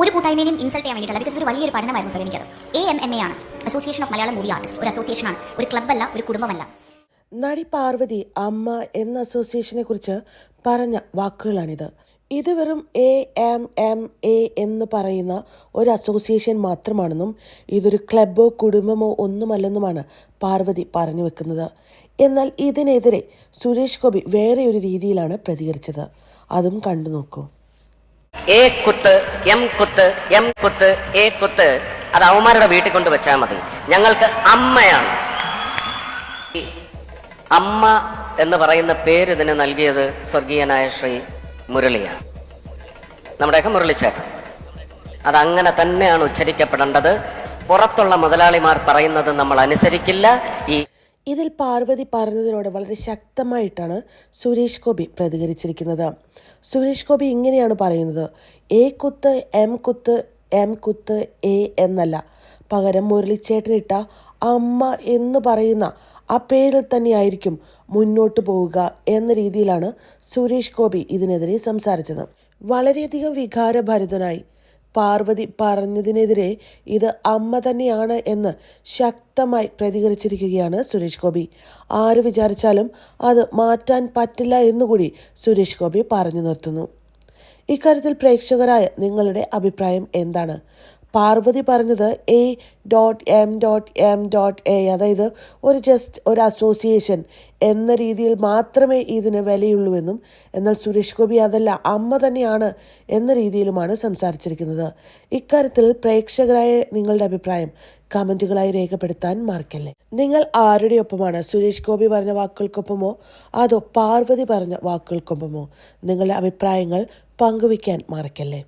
ഒരു കൂട്ടായ്മയും ഇൻസൾട്ട് ചെയ്യാൻ വേണ്ടിയിട്ടല്ല. ബിക്കോസ് ഒരു വലിയൊരു പഠനമായിരുന്നു സാർ എനിക്കത്. എ എം എം എ ആണ്. Association of Malayalam movie artist ഒരു അസോസിയേഷൻ ആണ്. ഒരു ക്ലബ്ബല്ല ഒരു കുടുംബമല്ല. നടി പാർവതി അമ്മ എന്ന അസോസിയേഷനെ കുറിച്ച് പറഞ്ഞ വാക്കുകളാണിത്. ഇത് വെറും എ എം എം എ എന്ന് പറയുന്ന ഒരു അസോസിയേഷൻ മാത്രമാണെന്നും ഇതൊരു ക്ലബ്ബോ കുടുംബമോ ഒന്നുമല്ലെന്നുമാണ് പാർവതി പറഞ്ഞു വെക്കുന്നത്. എന്നാൽ ഇതിനെതിരെ സുരേഷ് ഗോപി വേറെ ഒരു രീതിയിലാണ് പ്രതികരിച്ചത്. അതും കണ്ടു നോക്കൂ എ കുത്ത് എം കുത്ത് എം കുത്ത് എ കുത്ത്. അത് അവന്മാരുടെ വീട്ടിൽ കൊണ്ട് വെച്ചാൽ മതി. ഞങ്ങൾക്ക് അമ്മയാണ്. അമ്മ എന്ന് പറയുന്ന പേര് ഇതിന് നൽകിയത് സ്വർഗീയനായ ശ്രീ മുരളിയാണ്. നമ്മുടെയൊക്കെ മുരളിച്ചേട്ടൻ. അത് അങ്ങനെ തന്നെയാണ് ഉച്ചരിക്കപ്പെടേണ്ടത്. പുറത്തുള്ള മുതലാളിമാർ പറയുന്നത് നമ്മൾ അനുസരിക്കില്ല. ഈ ഇതിൽ പാർവതി പറഞ്ഞതിനോട് വളരെ ശക്തമായിട്ടാണ് സുരേഷ് ഗോപി പ്രതികരിച്ചിരിക്കുന്നത്. സുരേഷ് ഗോപി ഇങ്ങനെയാണ് പറയുന്നത്. എ കുത്ത് എം കുത്ത് എം കുത്ത് എ എന്നല്ല. പകരം മുരളിച്ചേട്ടനിട്ട അമ്മ എന്ന് പറയുന്ന ആ പേരിൽ തന്നെയായിരിക്കും മുന്നോട്ട് പോവുക എന്ന രീതിയിലാണ് സുരേഷ് ഗോപി ഇതിനെതിരെ സംസാരിച്ചത്. വളരെയധികം വികാരഭരിതനായി പാർവതി പറഞ്ഞതിനെതിരെ ഇത് അമ്മ തന്നെയാണ് എന്ന് ശക്തമായി പ്രതികരിച്ചിരിക്കുകയാണ് സുരേഷ് ഗോപി. ആര് വിചാരിച്ചാലും അത് മാറ്റാൻ പറ്റില്ല എന്നുകൂടി സുരേഷ് ഗോപി പറഞ്ഞു നിർത്തുന്നു. ഇക്കാര്യത്തിൽ പ്രേക്ഷകരായ നിങ്ങളുടെ അഭിപ്രായം എന്താണ്? പാർവതി പറഞ്ഞത് A dot M dot M dot A അതായത് ഒരു ജസ്റ്റ് ഒരു അസോസിയേഷൻ എന്ന രീതിയിൽ മാത്രമേ ഇതിന് വിലയുള്ളൂവെന്നും എന്നാൽ സുരേഷ് ഗോപി അതല്ല അമ്മ തന്നെയാണ് എന്ന രീതിയിലുമാണ് സംസാരിച്ചിരിക്കുന്നത്. ഇക്കാര്യത്തിൽ പ്രേക്ഷകരായ നിങ്ങളുടെ അഭിപ്രായം കമന്റുകളായി രേഖപ്പെടുത്താൻ മറക്കല്ലേ? നിങ്ങൾ ആരുടെ ഒപ്പമാണ് സുരേഷ് ഗോപി പറഞ്ഞ വാക്കുകൾക്കൊപ്പമോ? അതോ പാർവതി പറഞ്ഞ വാക്കുകൾക്കൊപ്പമോ? നിങ്ങളുടെ അഭിപ്രായങ്ങൾ പങ്കുവയ്ക്കാൻ മറക്കല്ലേ?